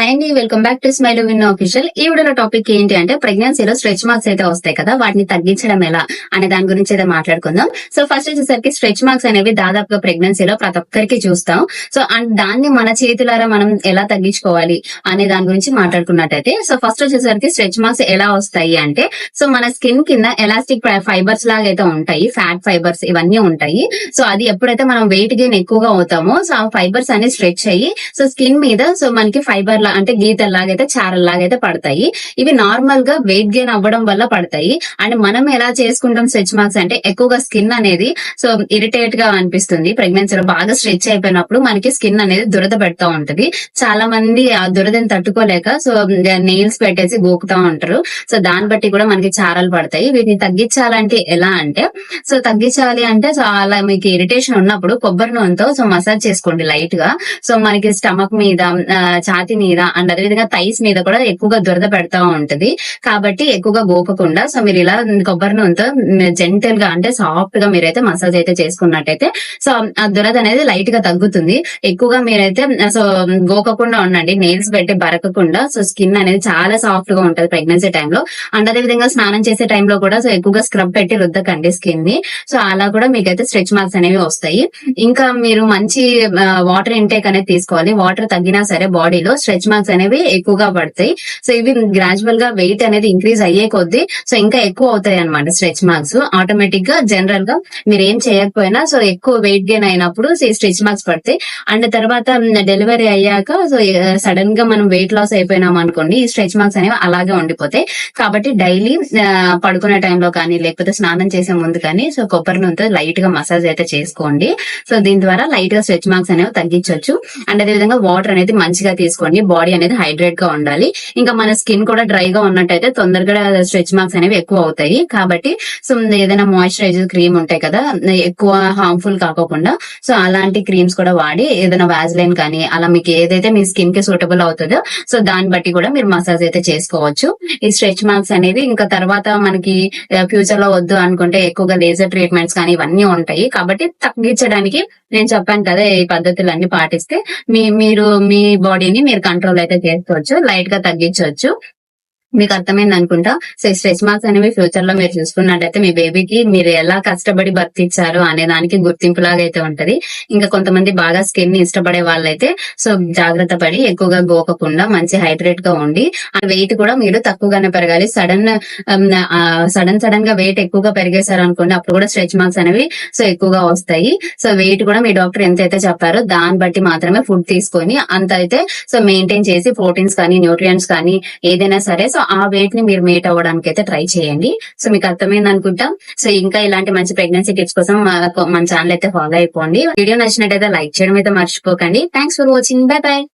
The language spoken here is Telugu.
హాయ్ అండి welcome back to smile win official ఈ వీడియోలో టాపిక్ ఏంటి అంటే ప్రెగ్నెన్సీలో స్ట్రెచ్ మార్క్స్ అయితే వస్తాయి కదా వాటిని తగ్గించడం ఎలా అనే దాని గురించి అయితే మాట్లాడుకుందాం. సో ఫస్ట్ వచ్చేసరికి స్ట్రెచ్ మార్క్స్ అనేవి దాదాపుగా ప్రెగ్నెన్సీలో ప్రతి ఒక్కరికి చూస్తాం. సో అండ్ దాన్ని మన చేతులారా మనం ఎలా తగ్గించుకోవాలి అనే దాని గురించి మాట్లాడుకున్నట్టయితే సో ఫస్ట్ వచ్చేసరికి స్ట్రెచ్ మార్క్స్ ఎలా వస్తాయి అంటే సో మన స్కిన్ కింద ఎలాస్టిక్ ఫైబర్స్ లాగా అయితే ఉంటాయి ఫ్యాట్ ఫైబర్స్ ఇవన్నీ ఉంటాయి. సో అది ఎప్పుడైతే మనం వెయిట్ గెయిన్ ఎక్కువగా అవుతామో సో ఆ ఫైబర్స్ అనేవి స్ట్రెచ్ అయ్యి సో స్కిన్ మీద సో మనకి ఫైబర్ లా అంటే గీతల్లాగైతే చారల్లాగైతే పడతాయి. ఇవి నార్మల్గా వెయిట్ గెయిన్ అవ్వడం వల్ల పడతాయి. అండ్ మనం ఎలా చేసుకుంటాం స్ట్రెచ్ మార్క్స్ అంటే ఎక్కువగా స్కిన్ అనేది సో ఇరిటేట్గా అనిపిస్తుంది. ప్రెగ్నెన్సీలో బాగా స్ట్రెచ్ అయిపోయినప్పుడు మనకి స్కిన్ అనేది దురద పెడతా ఉంటది. చాలా మంది ఆ దురదని తట్టుకోలేక సో నెయిల్స్ పెట్టేసి గోకుతా ఉంటారు. సో దాన్ని బట్టి కూడా మనకి చారలు పడతాయి. వీటిని తగ్గించాలంటే ఎలా అంటే సో తగ్గించాలి అంటే సో అలా మీకు ఇరిటేషన్ ఉన్నప్పుడు కొబ్బరి నూనెతో సో మసాజ్ చేసుకోండి లైట్గా సో మనకి స్టమక్ మీద ఛాతి మీద అండ్ అదేవిధంగా థైస్ మీద కూడా ఎక్కువగా దురద పెడతా ఉంటది. కాబట్టి ఎక్కువగా గోకకుండా సో మీరు ఇలా కొబ్బరి నూనెతో జెంటల్గా అంటే సాఫ్ట్గా మీరైతే మసాజ్ అయితే చేసుకున్నట్టయితే సో ఆ దురద అనేది లైట్గా తగ్గుతుంది. ఎక్కువగా మీరైతే సో గోకకుండా ఉండండి నెయిల్స్ పెట్టి బరకకుండా సో స్కిన్ అనేది చాలా సాఫ్ట్గా ఉంటది ప్రెగ్నెన్సీ టైంలో అండ్ అదే విధంగా స్నానం చేసే టైంలో కూడా సో ఎక్కువగా స్క్రబ్ పెట్టి రుద్దకండి స్కిన్ని. సో అలా కూడా మీకైతే స్ట్రెచ్ మార్క్స్ అనేవి వస్తాయి. ఇంకా మీరు మంచి వాటర్ ఇంటేక్ అనేది తీసుకోవాలి. వాటర్ తగ్గినా సరే బాడీలో స్ట్రెచ్ మార్క్స్ అనేవి ఎక్కువగా పడతాయి. సో ఇవి గ్రాడ్యువల్గా వెయిట్ అనేది ఇంక్రీజ్ అయ్యే కొద్దీ సో ఇంకా ఎక్కువ అవుతాయి అనమాట స్ట్రెచ్ మార్క్స్ ఆటోమేటిక్గా జనరల్గా మీరు ఏం చేయకపోయినా సో ఎక్కువ వెయిట్ గెయిన్ అయినప్పుడు స్ట్రెచ్ మార్క్స్ పడతాయి. అండ్ తర్వాత డెలివరీ అయ్యాక సో సడన్గా మనం వెయిట్ లాస్ అయిపోయినాం అనుకోండి ఈ స్ట్రెచ్ మార్క్స్ అనేవి అలాగే ఉండిపోతాయి. కాబట్టి డైలీ పడుకునే టైంలో కానీ లేకపోతే స్నానం చేసే ముందు కానీ సో కొబ్బరి నూనెతో లైట్గా మసాజ్ అయితే చేసుకోండి. సో దీని ద్వారా లైట్గా స్ట్రెచ్ మార్క్స్ అనేవి తగ్గించవచ్చు. అండ్ అదే విధంగా వాటర్ అనేది మంచిగా తీసుకోండి. బాడీ బాడీ అనేది హైడ్రేట్గా ఉండాలి. ఇంకా మన స్కిన్ కూడా డ్రై గా ఉన్నట్టయితే తొందరగా స్ట్రెచ్ మార్క్స్ అనేవి ఎక్కువ అవుతాయి. కాబట్టి సో ఏదైనా మాయిశ్చరైజర్ క్రీమ్ ఉంటాయి కదా ఎక్కువ హార్మ్ఫుల్ కాకోకుండా సో అలాంటి క్రీమ్స్ కూడా వాడి ఏదైనా వాజ్లైన్ కానీ అలా మీకు ఏదైతే మీ స్కిన్కి సూటబుల్ అవుతుందో సో దాన్ని బట్టి కూడా మీరు మసాజ్ అయితే చేసుకోవచ్చు. ఈ స్ట్రెచ్ మార్క్స్ అనేవి ఇంకా తర్వాత మనకి ఫ్యూచర్లో వద్దు అనుకుంటే ఎక్కువగా లేజర్ ట్రీట్మెంట్స్ కానీ ఇవన్నీ ఉంటాయి. కాబట్టి తగ్గించడానికి నేను చెప్పాను కదా ఈ పద్ధతులు అన్ని పాటిస్తే మీ మీరు మీ బాడీని మీరు కంట్రోల్ అయితే చేసుకోవచ్చు లైట్గా తగ్గించవచ్చు మీకు అర్థమైంది అనుకుంటా? సో ఈ స్ట్రెచ్ మార్క్స్ అనేవి ఫ్యూచర్లో మీరు చూసుకున్నట్టయితే మీ బేబీకి మీరు ఎలా కష్టపడి బతికిచ్చారు అనే దానికి గుర్తింపు లాగా అయితే ఉంటది. ఇంకా కొంతమంది బాగా స్కిన్ని ఇష్టపడే వాళ్ళైతే సో జాగ్రత్త పడి ఎక్కువగా గోకకుండా మంచి హైడ్రేట్గా ఉండి ఆ వెయిట్ కూడా మీరు తక్కువగానే పెరగాలి. సడన్ సడన్ సడన్గా వెయిట్ ఎక్కువగా పెరిగేశారు అనుకోండి అప్పుడు కూడా స్ట్రెచ్ మార్క్స్ అనేవి సో ఎక్కువగా వస్తాయి. సో వెయిట్ కూడా మీ డాక్టర్ ఎంత అయితే చెప్పారో దాన్ని బట్టి మాత్రమే ఫుడ్ తీసుకొని అంత అయితే సో మెయింటైన్ చేసి ప్రోటీన్స్ కానీ న్యూట్రియంట్స్ కానీ ఏదైనా సరే సో ఆ వెయిట్ని మీరు మీట్ అవ్వడానికి అయితే ట్రై చేయండి. సో మీకు అర్థమైంది అనుకుంటా. సో ఇంకా ఇలాంటి మంచి ప్రెగ్నెన్సీ టిప్స్ కోసం మా- మన ఛానల్ అయితే ఫాలో అయిపోండి. వీడియో నచ్చినట్టయితే లైక్ చేయడం అయితే మర్చిపోకండి. Thanks for watching bye bye